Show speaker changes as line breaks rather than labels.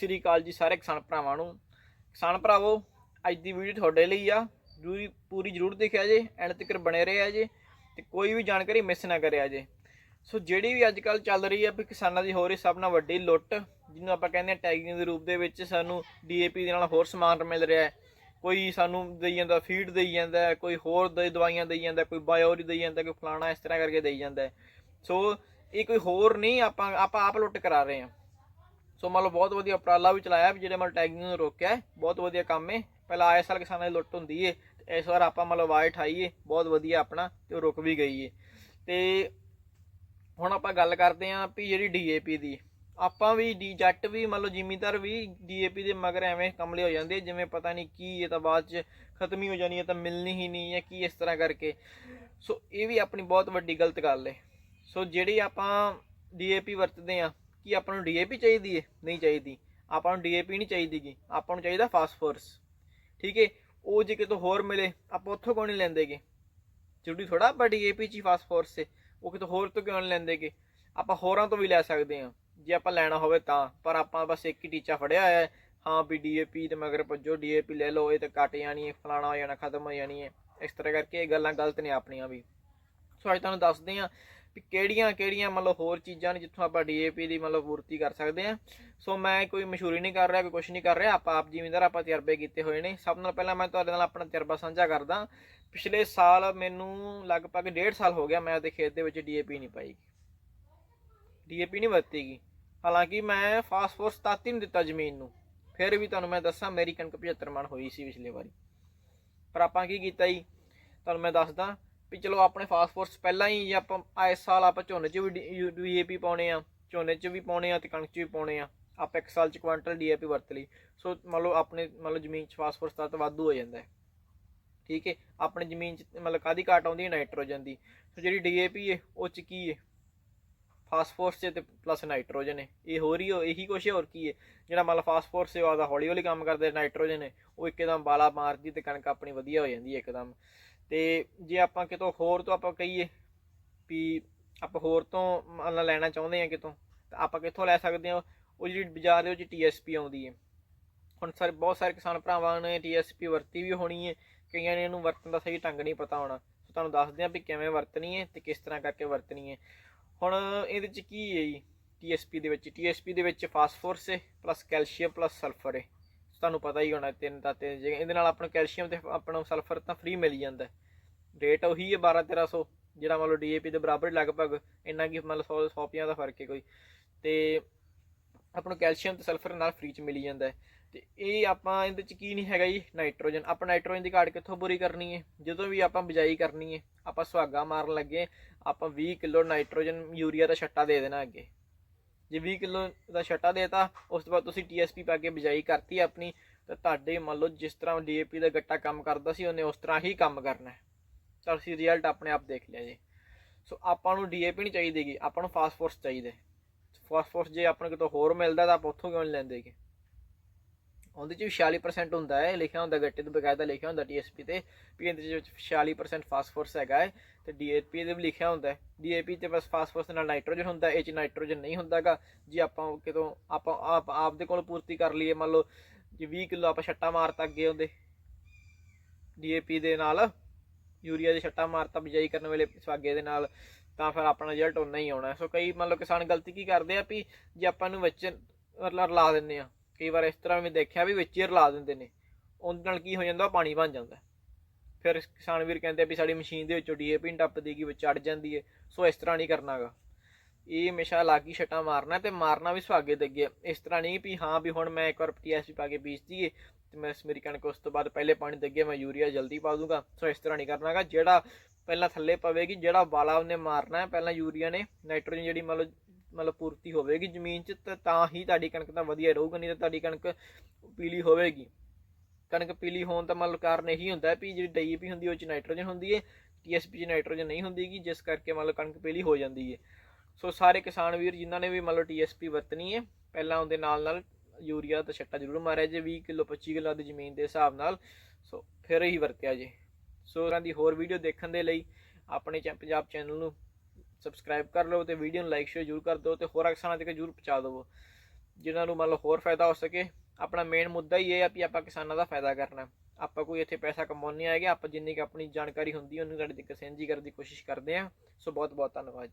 ਸ੍ਰੀ ਅਕਾਲ ਜੀ ਸਾਰੇ ਕਿਸਾਨ ਭਰਾਵਾਂ ਨੂੰ। ਕਿਸਾਨ ਭਰਾਵੋ, ਅੱਜ ਦੀ ਵੀਡੀਓ ਤੁਹਾਡੇ ਲਈ ਆ। ਜਰੂਰੀ, ਪੂਰੀ ਜ਼ਰੂਰ ਦੇਖਿਆ ਜੇ ਐਂਡ ਤੱਕ ਬਣੇ ਰਹੇ ਆ ਜੇ, ਤੇ ਕੋਈ ਵੀ ਜਾਣਕਾਰੀ ਮਿਸ ਨਾ ਕਰਿਆ ਜੇ। ਸੋ ਜਿਹੜੀ ਵੀ ਅੱਜ ਕੱਲ ਚੱਲ ਰਹੀ ਆ ਵੀ ਕਿਸਾਨਾਂ ਦੀ ਹੋ ਰਹੀ ਸਭ ਨਾਲ ਵੱਡੀ ਲੁੱਟ, ਜਿਹਨੂੰ ਆਪਾਂ ਕਹਿੰਦੇ ਆ ਟੈਗਿੰਗ ਦੇ ਰੂਪ ਦੇ ਵਿੱਚ ਸਾਨੂੰ ਡੀਏਪੀ ਦੇ ਨਾਲ ਹੋਰ ਸਮਾਨ ਮਿਲ ਰਿਹਾ ਹੈ। ਕੋਈ ਸਾਨੂੰ ਦੇਈ ਜਾਂਦਾ ਫੀਡ ਦੇਈ ਜਾਂਦਾ, ਕੋਈ ਹੋਰ ਦੇ ਦਵਾਈਆਂ ਦੇਈ ਜਾਂਦਾ, ਕੋਈ ਬਾਇਓਰੀ ਦੇਈ ਜਾਂਦਾ, ਕੋਈ ਫਲਾਣਾ ਇਸ ਤਰ੍ਹਾਂ ਕਰਕੇ ਦੇਈ ਜਾਂਦਾ ਸੋ ਇਹ ਕੋਈ ਹੋਰ ਨਹੀਂ, ਆਪਾਂ ਆਪਾਂ ਆਪ ਲੁੱਟ ਕਰਾ ਰਹੇ ਹਾਂ। ਸੋ ਮੰਨ ਲਓ ਬਹੁਤ ਵਧੀਆ ਉਪਰਾਲਾ ਵੀ ਚਲਾਇਆ ਵੀ ਜਿਹੜੇ ਮਤਲਬ ਟੈਗਿੰਗ ਨੂੰ ਰੋਕਿਆ ਬਹੁਤ ਵਧੀਆ ਕੰਮ ਹੈ। ਪਹਿਲਾਂ ਆਏ ਸਾਲ ਕਿਸਾਨਾਂ ਦੀ ਲੁੱਟ ਹੁੰਦੀ ਏ ਤੇ ਇਸ ਵਾਰ ਆਪਾਂ ਮੰਨ ਲਓ ਆਵਾਜ਼ ਉਠਾਈਏ ਬਹੁਤ ਵਧੀਆ ਆਪਣਾ ਤੇ ਉਹ ਰੁਕ ਵੀ ਗਈ ਏ ਤੇ ਹੁਣ ਆਪਾਂ ਗੱਲ ਕਰਦੇ ਆਂ ਵੀ ਜਿਹੜੀ ਡੀਏਪੀ ਦੀ, ਆਪਾਂ ਵੀ ਡੀ, ਜੱਟ ਵੀ ਮੰਨ ਲਓ ਜ਼ਿਮੀਦਾਰ ਵੀ ਡੀਏਪੀ ਦੇ ਮਗਰ ਐਵੇਂ ਕਮਲੇ ਹੋ ਜਾਂਦੇ ਜਿਵੇਂ ਪਤਾ ਨਹੀਂ ਕੀ ਇਹ ਤਾਂ ਬਾਅਦ ਚ ਖਤਮ ਹੀ ਹੋ ਜਾਣੀ ਹੈ ਤਾਂ ਮਿਲਣੀ ਹੀ ਨਹੀਂ ਹੈ, ਕੀ ਇਸ ਤਰ੍ਹਾਂ ਕਰਕੇ। ਸੋ ਇਹ ਵੀ ਆਪਣੀ ਬਹੁਤ ਵੱਡੀ ਗਲਤ ਗੱਲ ਹੈ। ਸੋ ਜਿਹੜੀ ਆਪਾਂ ਡੀਏਪੀ ਵਰਤਦੇ ਆ ਕਿ ਆਪਾਂ ਨੂੰ ਡੀਏਪੀ ਚਾਹੀਦੀ ਹੈ ਨਹੀਂ ਚਾਹੀਦੀ। ਆਪਾਂ ਨੂੰ ਡੀਏਪੀ ਨਹੀਂ ਚਾਹੀਦੀਗੀ ਆਪਾਂ ਨੂੰ ਚਾਹੀਦਾ ਫਾਸਫੋਰਸ ਠੀਕ ਹੈ ਉਹ ਜੇ ਕਿਤੋਂ ਹੋਰ ਮਿਲੇ, ਆਪਾਂ ਉੱਥੋਂ ਕਿਉਂ ਨਹੀਂ ਲੈਂਦੇਗੇ ਜ਼ਰੂਰੀ ਥੋੜਾ ਆਪਾਂ ਡੀਏਪੀ ਚ ਹੀ ਫਾਸਫੋਰਸ ਹੈ ਉਹ ਕਿਤੋਂ ਹੋਰ ਤੋਂ ਕਿਉਂ ਨਹੀਂ ਲੈਂਦੇਗੇ ਆਪਾਂ ਹੋਰਾਂ ਤੋਂ ਵੀ ਲੈ ਸਕਦੇ ਹਾਂ ਜੇ ਆਪਾਂ ਲੈਣਾ ਹੋਵੇ ਤਾਂ। ਪਰ ਆਪਾਂ ਬਸ ਇੱਕ ਹੀ ਟੀਚਾ ਫੜਿਆ ਹੋਇਆ ਹੈ ਹਾਂ ਵੀ ਡੀਏਪੀ ਤੇ ਮਗਰ ਭੱਜੋ ਡੀਏਪੀ ਲੈ ਲਓ, ਇਹ ਤਾਂ ਕੱਟ ਜਾਣੀ ਹੈ ਫਲਾਣਾ ਹੋ ਜਾਣਾ, ਖਤਮ ਹੋ ਜਾਣੀ ਹੈ ਇਸ ਤਰ੍ਹਾਂ ਕਰਕੇ ਇਹ ਗੱਲਾਂ ਗਲਤ ਨੇ ਆਪਣੀਆਂ ਵੀ। ਸੋ ਅੱਜ ਤੁਹਾਨੂੰ ਦੱਸਦੇ ਹਾਂ ਵੀ ਕਿਹੜੀਆਂ ਕਿਹੜੀਆਂ ਮਤਲਬ ਹੋਰ ਚੀਜ਼ਾਂ ਨੇ ਜਿੱਥੋਂ ਆਪਾਂ ਡੀਏਪੀ ਦੀ ਮਤਲਬ ਪੂਰਤੀ ਕਰ ਸਕਦੇ ਹਾਂ। ਸੋ ਮੈਂ ਕੋਈ ਮਸ਼ਹੂਰੀ ਨਹੀਂ ਕਰ ਰਿਹਾ, ਕੋਈ ਕੁਝ ਨਹੀਂ ਕਰ ਰਿਹਾ। ਆਪਾਂ ਆਪ ਜ਼ਿਮੀਂਦਾਰ, ਆਪਾਂ ਤਜਰਬੇ ਕੀਤੇ ਹੋਏ ਨੇ। ਸਭ ਨਾਲ ਪਹਿਲਾਂ ਮੈਂ ਤੁਹਾਡੇ ਨਾਲ ਆਪਣਾ ਤਜਰਬਾ ਸਾਂਝਾ ਕਰਦਾ। ਪਿਛਲੇ ਸਾਲ ਮੈਨੂੰ ਲਗਭਗ 1.5 ਸਾਲ ਹੋ ਗਿਆ ਮੈਂ ਉਹਦੇ ਖੇਤ ਦੇ ਵਿੱਚ ਡੀਏਪੀ ਨਹੀਂ ਪਾਈ। ਡੀਏਪੀ ਨਹੀਂ ਵਰਤੀਗੀ ਹਾਲਾਂਕਿ ਮੈਂ ਫਾਸਫੋਰਸ ਤੱਤ ਹੀ ਨਹੀਂ ਦਿੱਤਾ ਜ਼ਮੀਨ ਨੂੰ। ਫਿਰ ਵੀ ਤੁਹਾਨੂੰ ਮੈਂ ਦੱਸਾਂ, ਮੇਰੀ ਕਣਕ 75 ਮਣ ਹੋਈ ਸੀ ਪਿਛਲੇ ਵਾਰੀ। ਪਰ ਆਪਾਂ ਕੀ ਕੀਤਾ ਜੀ? ਤੁਹਾਨੂੰ ਮੈਂ ਦੱਸਦਾ ਵੀ ਚਲੋ ਆਪਣੇ ਫਾਸਫੋਰਸ ਪਹਿਲਾਂ ਹੀ ਜੇ ਆਪਾਂ ਇਸ ਸਾਲ ਆਪਾਂ ਝੋਨੇ 'ਚ ਵੀ ਡੀਏਪੀ ਪਾਉਣੇ ਆ, ਝੋਨੇ 'ਚ ਵੀ ਪਾਉਣੇ ਆ ਤੇ ਕਣਕ 'ਚ ਵੀ ਪਾਉਣੇ ਆ, ਆਪਾਂ ਇੱਕ ਸਾਲ 'ਚ ਕੁਆਂਟਲ ਡੀਏਪੀ ਵਰਤ ਲਈ। ਸੋ ਮੰਨ ਲਓ ਆਪਣੇ, ਮੰਨ ਲਓ ਜ਼ਮੀਨ 'ਚ ਫਾਸਫੋਰਸ ਤੱਤ ਵਾਧੂ ਹੋ ਜਾਂਦਾ ਹੈ। ਠੀਕ ਹੈ, ਆਪਣੀ ਜ਼ਮੀਨ 'ਚ ਮਤਲਬ ਕਾਦੀ ਘਾਟ ਆਉਂਦੀ ਹੈ? ਨਾਈਟ੍ਰੋਜਨ ਦੀ। ਸੋ ਜਿਹੜੀ ਡੀਏਪੀ ਹੈ, ਉਹ 'ਚ ਕੀ ਹੈ? ਫਾਸਫੋਰਸ ਤੇ ਪਲੱਸ ਨਾਈਟ੍ਰੋਜਨ ਹੈ। ਇਹ ਹੋ ਰਹੀ ਹੋ ਇਹੀ ਕੁਛ ਹੋਰ ਕੀ ਹੈ? ਜਿਹੜਾ ਮਤਲਬ ਫਾਸਫੋਰਸ ਹੈ ਆਦਾ ਹੌਲੀ ਹੌਲੀ ਕੰਮ ਕਰਦੇ ਨਾਈਟ੍ਰੋਜਨ ਹੈ। ਉਹ ਇੱਕਦਮ ਬਾਲਾ ਮਾਰਦੀ ਤੇ ਕਣਕ ਆਪਣੀ ਵਧੀਆ ਹੋ ਜਾਂਦੀ ਹੈ, ਇੱਕਦਮ। ਤੇ ਜੇ ਆਪਾਂ ਕਿਤੋਂ ਹੋਰ ਤੋਂ ਆਪਾਂ ਕਹੀਏ ਵੀ ਆਪਾਂ ਹੋਰ ਤੋਂ ਮੰਨ ਲੈਣਾ ਚਾਹੁੰਦੇ ਆ ਕਿਤੋਂ, ਤਾਂ ਆਪਾਂ ਕਿੱਥੋਂ ਲੈ ਸਕਦੇ ਹਾਂ? ਉਹ ਜਿਹੜੀ ਬਾਜ਼ਾਰ ਦੇ ਵਿੱਚ ਟੀਐਸਪੀ ਆਉਂਦੀ ਹੈ। ਹੁਣ ਸਾਰੇ, ਬਹੁਤ ਸਾਰੇ ਕਿਸਾਨ ਭਰਾਵਾਂ ਨੇ ਟੀਐਸਪੀ ਵਰਤੀ ਵੀ ਹੋਣੀ ਹੈ। ਕਈਆਂ ਨੇ ਇਹਨੂੰ ਵਰਤਣ ਦਾ ਸਹੀ ਢੰਗ ਨਹੀਂ ਪਤਾ ਹੋਣਾ। ਸੋ ਤੁਹਾਨੂੰ ਦੱਸਦੇ ਹਾਂ ਵੀ ਕਿਵੇਂ ਵਰਤਣੀ ਹੈ ਤੇ ਕਿਸ ਤਰ੍ਹਾਂ ਕਰਕੇ ਵਰਤਣੀ ਹੈ। ਹੁਣ ਇਹਦੇ ਚ ਕੀ ਹੈ ਜੀ? ਟੀਐਸਪੀ ਦੇ ਵਿੱਚ ਟੀਐਸਪੀ ਦੇ ਵਿੱਚ ਫਾਸਫੋਰਸ ਹੈ ਪਲੱਸ ਕੈਲਸ਼ੀਅਮ ਪਲੱਸ ਸਲਫਰ ਹੈ। ਤੁਹਾਨੂੰ ਪਤਾ ਹੀ ਹੋਣਾ ਤਿੰਨ ਤਾਂ ਤਿੰਨ ਜੇ ਇਹਦੇ ਨਾਲ ਆਪਾਂ ਨੂੰ ਕੈਲਸ਼ੀਅਮ ਤੇ ਆਪਾਂ ਨੂੰ ਸਲਫਰ ਤਾਂ ਫ੍ਰੀ ਮਿਲ ਜਾਂਦਾ ਰੇਟ ਉਹੀ ਹੈ 12 1300 ਜਿਹੜਾ ਮੰਨ ਲਓ ਡੀਏਪੀ ਦੇ ਬਰਾਬਰ ਲਗਭਗ ਇੰਨਾ ਕੀ ਮਤਲਬ 100 100 ਦਾ ਫ਼ਰਕ ਹੈ ਕੋਈ। ਤੇ ਆਪਾਂ ਨੂੰ ਕੈਲਸ਼ੀਅਮ ਤੇ ਸਲਫਰ ਨਾਲ ਫ੍ਰੀ ਚ ਮਿਲੀ ਜਾਂਦਾ ਹੈ। ਤੇ ਇਹ ਆਪਾਂ ਇਹਦੇ ਚ ਕੀ ਨਹੀਂ ਹੈਗਾ ਜੀ? ਨਾਈਟ੍ਰੋਜਨ। ਆਪਾਂ ਨਾਈਟ੍ਰੋਜਨ ਦੀ ਘਾਟ ਕਿੱਥੋਂ ਪੂਰੀ ਕਰਨੀ ਹੈ? ਜਦੋਂ ਵੀ ਆਪਾਂ ਬਿਜਾਈ ਕਰਨੀ ਹੈ, ਆਪਾਂ ਸੁਹਾਗਾ ਮਾਰਨ ਲੱਗੇ, ਆਪਾਂ 20 ਕਿਲੋ ਨਾਈਟ੍ਰੋਜਨ ਯੂਰੀਆ ਦਾ ਛੱਟਾ ਦੇ ਦੇਣਾ ਅੱਗੇ। ਜੇ 20 ਕਿਲੋ ਦਾ ਛੱਟਾ ਦੇਤਾ ਉਸ ਤੋਂ ਬਾਅਦ ਤੁਸੀਂ ਟੀਐਸਪੀ ਪਾ ਕੇ ਬਿਜਾਈ ਕਰਤੀ ਆਪਣੀ, ਤਾਂ ਤੁਹਾਡੇ ਮੰਨ ਲਓ ਜਿਸ ਤਰ੍ਹਾਂ ਡੀਏਪੀ ਦਾ ਗੱਟਾ ਕੰਮ ਕਰਦਾ ਸੀ, ਉਹਨੇ ਉਸ ਤਰ੍ਹਾਂ ਹੀ ਕੰਮ ਕਰਨਾ ਹੈ। ਤਾਂ ਅਸੀਂ ਰਿਜ਼ਲਟ ਆਪਣੇ ਆਪ ਦੇਖ ਲਿਆ ਜੀ। ਸੋ ਆਪਾਂ ਨੂੰ ਡੀਏਪੀ ਨਹੀਂ ਚਾਹੀਦੀਗੀ ਆਪਾਂ ਨੂੰ ਫਾਸਫੋਰਸ ਚਾਹੀਦਾ। ਫਾਸਫੋਰਸ ਜੇ ਆਪਾਂ ਨੂੰ ਕਿਤੋਂ ਹੋਰ ਮਿਲਦਾ ਤਾਂ ਆਪਾਂ ਉੱਥੋਂ ਕਿਉਂ ਨਹੀਂ ਲੈਂਦੇਗੇ ਉਹਦੇ ਚ ਵੀ 46% ਹੁੰਦਾ ਹੈ, ਲਿਖਿਆ ਹੁੰਦਾ ਗੱਟੇ ਤੇ ਬਕਾਇਦਾ ਲਿਖਿਆ ਹੁੰਦਾ ਟੀਐਸਪੀ ਤੇ, ਵੀ ਇਹਦੇ ਵਿੱਚ 46% ਫਾਸਫੋਰਸ ਹੈਗਾ ਹੈ, ਤੇ ਡੀਏਪੀ ਦੇ ਵੀ ਲਿਖਿਆ ਹੁੰਦਾ ਹੈ। ਡੀਏਪੀ ਤੇ ਬਸ ਫਾਸਫੋਰਸ ਦੇ ਨਾਲ ਨਾਈਟ੍ਰੋਜਨ ਹੁੰਦਾ ਇਹ ਚ ਨਾਈਟ੍ਰੋਜਨ ਨਹੀਂ ਹੁੰਦਾਗਾ ਜੇ ਆਪਾਂ ਕਿਤੋਂ ਆਪਾਂ ਆਪ ਆਪ ਦੇ ਕੋਲ ਪੂਰਤੀ ਕਰ ਲਈਏ, ਮੰਨ ਲਓ ਜੇ 20 ਕਿਲੋ ਆਪਾਂ ਛੱਟਾ ਮਾਰਤਾ ਅੱਗੇ ਉਹਦੇ ਡੀਏਪੀ ਦੇ ਨਾਲ ਯੂਰੀਆ ਦੇ ਛੱਟਾ ਮਾਰਤਾ ਬਿਜਾਈ ਕਰਨ ਵੇਲੇ ਸਵਾਗੇ ਦੇ ਨਾਲ, ਤਾਂ ਫਿਰ ਆਪਣਾ ਰਿਜ਼ਲਟ ਉਨਾ ਹੀ ਆਉਣਾ। ਸੋ ਕਈ ਮੰਨ ਲਓ ਕਿਸਾਨ ਗਲਤੀ ਕੀ ਕਰਦੇ ਆ ਵੀ ਜੇ ਆਪਾਂ ਨੂੰ ਵਿੱਚ ਮਤਲਬ ਰਲਾ ਦਿੰਦੇ ਆ, ਕਈ ਵਾਰ ਇਸ ਤਰ੍ਹਾਂ ਵੀ ਦੇਖਿਆ ਵੀ ਵਿੱਚ ਹੀ ਰਲਾ ਦਿੰਦੇ ਨੇ, ਉਹਦੇ ਨਾਲ ਕੀ ਹੋ ਜਾਂਦਾ, ਉਹ ਪਾਣੀ ਬਣ ਜਾਂਦਾ। ਫਿਰ ਕਿਸਾਨ ਵੀਰ ਕਹਿੰਦੇ ਵੀ ਸਾਡੀ ਮਸ਼ੀਨ ਦੇ ਵਿੱਚੋਂ ਡੀਏਪੀ ਟੱਪਦੀ ਗਈ ਵਿੱਚ ਚੜ ਜਾਂਦੀ ਹੈ ਸੋ ਇਸ ਤਰ੍ਹਾਂ ਨਹੀਂ ਕਰਨਾਗਾ ਇਹ ਹਮੇਸ਼ਾ ਲਾਗੀ ਛਟਾ ਮਾਰਨਾ ਤੇ ਮਾਰਨਾ ਵੀ ਸੁਹਾਗੇ ਦੇ ਅੱਗੇ। ਇਸ ਤਰ੍ਹਾਂ ਨਹੀਂ ਵੀ ਹਾਂ ਵੀ ਹੁਣ ਮੈਂ ਇੱਕ ਵਾਰ ਟੀਐਸਪੀ ਪਾ ਕੇ ਬੀਜਦੀ ਦਈਏ ਤੇ ਮੈਂ ਮੇਰੀ ਕਣਕ ਉਸ ਤੋਂ ਬਾਅਦ ਪਹਿਲੇ ਪਾਣੀ ਦੇ ਅੱਗੇ ਮੈਂ ਯੂਰੀਆ ਜਲਦੀ ਪਾ ਦੂੰਗਾ। ਸੋ ਇਸ ਤਰ੍ਹਾਂ ਨਹੀਂ ਕਰਨਾਗਾ। ਜਿਹੜਾ ਪਹਿਲਾਂ ਥੱਲੇ ਪਵੇਗੀ, ਜਿਹੜਾ ਵਾਲਾ ਉਹਨੇ ਮਾਰਨਾ ਹੈ, ਪਹਿਲਾਂ ਯੂਰੀਆ ਨੇ, ਨਾਈਟ੍ਰੋਜਨ ਜਿਹੜੀ ਮਤਲਬ ਮਤਲਬ ਪੂਰਤੀ ਹੋਵੇਗੀ ਜ਼ਮੀਨ 'ਚ, ਤਾਂ ਹੀ ਤੁਹਾਡੀ ਕਣਕ ਤਾਂ ਵਧੀਆ ਰਹੂਗੀ, ਨਹੀਂ ਤਾਂ ਤੁਹਾਡੀ ਕਣਕ ਪੀਲੀ ਹੋਵੇਗੀ। ਕਣਕ ਪੀਲੀ ਹੋਣ ਦਾ ਮਤਲਬ ਕਾਰਨ ਇਹੀ ਹੁੰਦਾ ਵੀ ਜਿਹੜੀ ਡੀਏਪੀ ਹੁੰਦੀ ਉਹ 'ਚ ਨਾਈਟ੍ਰੋਜਨ ਹੁੰਦੀ ਹੈ ਟੀਐਸਪੀ 'ਚ ਨਾਈਟ੍ਰੋਜਨ ਨਹੀਂ ਹੁੰਦੀਗੀ ਜਿਸ ਕਰਕੇ ਮਤਲਬ ਕਣਕ ਪੀਲੀ ਹੋ ਜਾਂਦੀ ਹੈ। ਸੋ ਸਾਰੇ ਕਿਸਾਨ ਵੀਰ, ਜਿਨ੍ਹਾਂ ਨੇ ਵੀ ਮਤਲਬ ਟੀਐਸਪੀ ਵਰਤਣੀ ਹੈ, ਪਹਿਲਾਂ ਉਹਦੇ ਨਾਲ ਨਾਲ ਯੂਰੀਆ ਦਾ ਛੱਟਾ ਜ਼ਰੂਰ ਮਾਰਿਆ ਜੇ 20 ਕਿਲੋ 25 ਕਿਲੋ ਦੀ ਜ਼ਮੀਨ ਦੇ ਹਿਸਾਬ ਨਾਲ। ਸੋ ਫਿਰ ਹੀ ਵਰਤਿਆ ਜੇ। ਸੋ ਇਹਨਾਂ ਦੀ ਹੋਰ ਵੀਡੀਓ ਦੇਖਣ ਦੇ ਲਈ ਆਪਣੇ ਚੈ- ਪੰਜਾਬ ਚੈਨਲ ਨੂੰ ਸਬਸਕ੍ਰਾਈਬ ਕਰ ਲਓ ਤੇ ਵੀਡੀਓ ਨੂੰ ਲਾਈਕ ਸ਼ੇਅਰ ਜ਼ਰੂਰ ਕਰ ਦਿਓ ਤੇ ਹੋਰਾਂ ਕਿਸਾਨਾਂ ਤੱਕ ਜ਼ਰੂਰ ਪਹੁੰਚਾ ਦਿਓ ਜਿਨ੍ਹਾਂ ਨੂੰ ਮਤਲਬ ਹੋਰ ਫਾਇਦਾ ਹੋ ਸਕੇ। ਆਪਣਾ ਮੇਨ ਮੁੱਦਾ ਹੀ ਇਹ ਆ ਵੀ ਆਪਾਂ ਕਿਸਾਨਾਂ ਦਾ ਫਾਇਦਾ ਕਰਨਾ। ਆਪਾਂ ਕੋਈ ਇੱਥੇ ਪੈਸਾ ਕਮਾਉਣ ਨਹੀਂ ਆਏਗੇ, ਆਪਾਂ ਜਿੰਨੀ ਕੁ ਆਪਣੀ ਜਾਣਕਾਰੀ ਹੁੰਦੀ ਹੈ ਉਹਨੂੰ ਤੁਹਾਡੇ ਤੱਕ ਸਾਂਝੀ ਕਰਨ ਦੀ ਕੋਸ਼ਿਸ਼ ਕਰਦੇ ਹਾਂ। ਸੋ ਬਹੁਤ ਬਹੁਤ ਧੰਨਵਾਦ ਜੀ।